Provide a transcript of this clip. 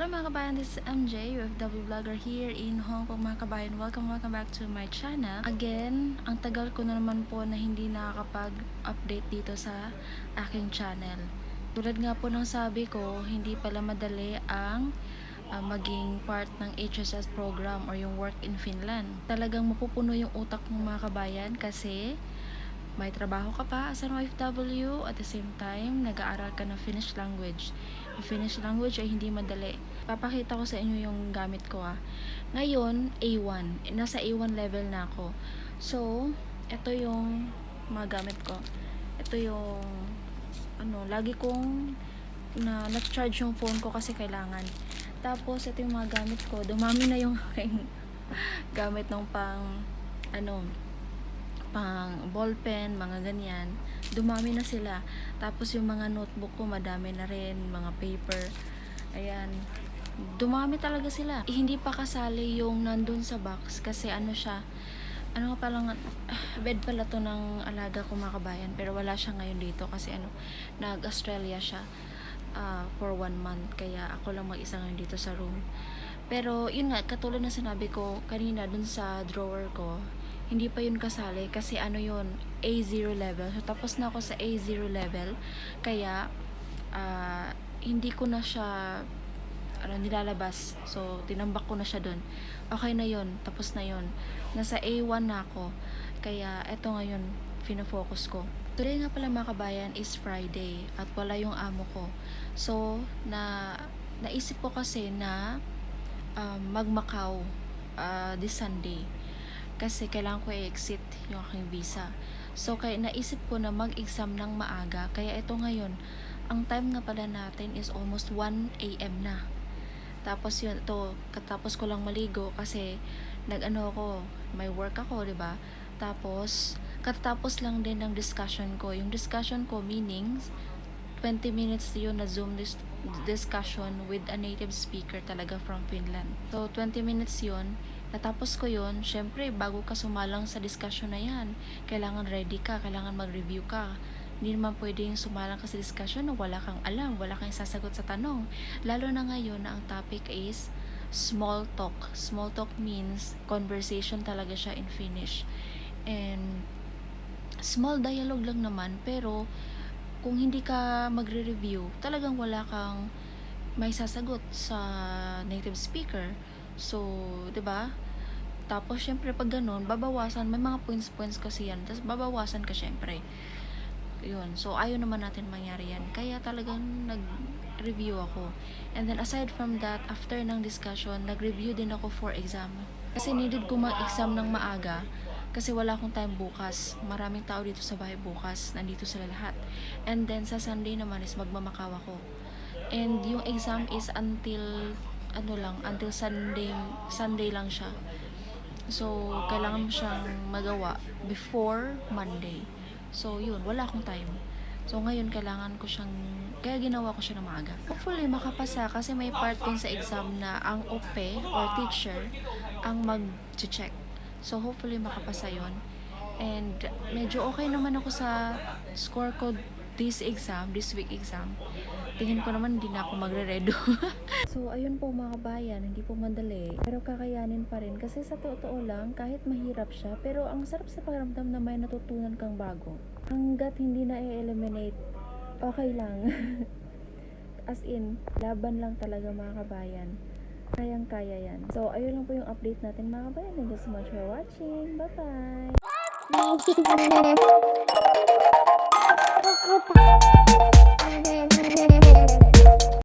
Hello mga kabayan, this is MJ, UFW vlogger here in Hong Kong mga kabayan. Welcome, welcome back to my channel. Again, ang tagal ko na naman po na hindi nakakapag-update dito sa aking channel. Tulad nga po ng sabi ko, hindi pala madali ang ah, maging part ng HSS program or yung work in Finland. Talagang mapupuno yung utak ng mga kabayan kasi may trabaho ka pa as an OFW at the same time nag-aaral ka ng Finnish language. Yung Finnish language ay hindi madali. Papakita ko sa inyo yung gamit ko ah. Ngayon, A1. Nasa A1 level na ako. So, ito yung mga gamit ko. Ito yung ano, lagi kong na na-charge yung phone ko kasi kailangan. Tapos, ito yung mga gamit ko. Dumami na yung aking gamit ng pang ano, pang ballpen, mga ganyan, dumami na sila. Tapos yung mga notebook ko, madami na rin, mga paper. Ayan. Dumami talaga sila. Eh, hindi pa kasali yung nandun sa box kasi ano siya, ano nga palang, ah, bed pala to ng alaga ko mga kabayan, pero wala siya ngayon dito kasi ano, nag-Australia siya ah, for one month, kaya ako lang mag-isa ngayon dito sa room. Pero yun nga, katulad na sinabi ko kanina dun sa drawer ko, hindi pa yun kasali kasi ano yun, A0 level. So tapos na ako sa A0 level, kaya ah, hindi ko na siya ano, nilalabas. So, tinambak ko na siya dun. Okay na yun. Tapos na yun. Nasa A1 na ako. Kaya, eto ngayon, fino-focus ko. Today nga pala mga kabayan is Friday at wala yung amo ko. So, na naisip ko kasi na um, mag-Macau uh, this Sunday. Kasi kailangan ko i-exit yung aking visa. So, kaya naisip ko na mag-exam ng maaga. Kaya ito ngayon, ang time nga pala natin is almost 1 a.m. na. Tapos yun, ito, katapos ko lang maligo kasi nag-ano ako, may work ako, 'di ba? Tapos, katatapos lang din ng discussion ko. Yung discussion ko, meanings, 20 minutes yun na Zoom dis- discussion with a native speaker talaga from Finland. So, 20 minutes yun. Natapos ko yun, syempre, bago ka sumalang sa discussion na yan, kailangan ready ka, kailangan mag-review ka. Hindi naman pwedeng sumalang ka sa discussion na wala kang alam, wala kang sasagot sa tanong. Lalo na ngayon na ang topic is small talk. Small talk means conversation talaga siya in Finnish. And small dialogue lang naman, pero kung hindi ka magre-review, talagang wala kang may sasagot sa native speaker. So, 'di ba? Tapos syempre pag ganun, babawasan, may mga points-points kasi yan. Tapos babawasan ka syempre. Yun. So, ayaw naman natin mangyari yan. Kaya talagang nag-review ako. And then, aside from that, after ng discussion, nag-review din ako for exam. Kasi needed ko mag-exam ng maaga. Kasi wala akong time bukas. Maraming tao dito sa bahay bukas. Nandito sila lahat. And then, sa Sunday naman is magmamakaw ako. And yung exam is until, ano lang, until Sunday, Sunday lang siya. So, kailangan mo siyang magawa before Monday. So, yun, wala akong time. So, ngayon, kailangan ko siyang, kaya ginawa ko siya ng maaga. Hopefully, makapasa kasi may part din sa exam na ang OPE or teacher ang mag-check. So, hopefully, makapasa yon And, medyo okay naman ako sa score ko this exam, this week exam. Tingin ko naman, hindi na ako magre-redo. so, ayun po mga kabayan, hindi po madali. Pero kakayanin pa rin. Kasi sa totoo lang, kahit mahirap siya, pero ang sarap sa pakiramdam na may natutunan kang bago. Hanggat hindi na i-eliminate, okay lang. As in, laban lang talaga mga kabayan. Kayang-kaya yan. So, ayun lang po yung update natin mga kabayan. Thank you so much for watching. Bye-bye! desculpa.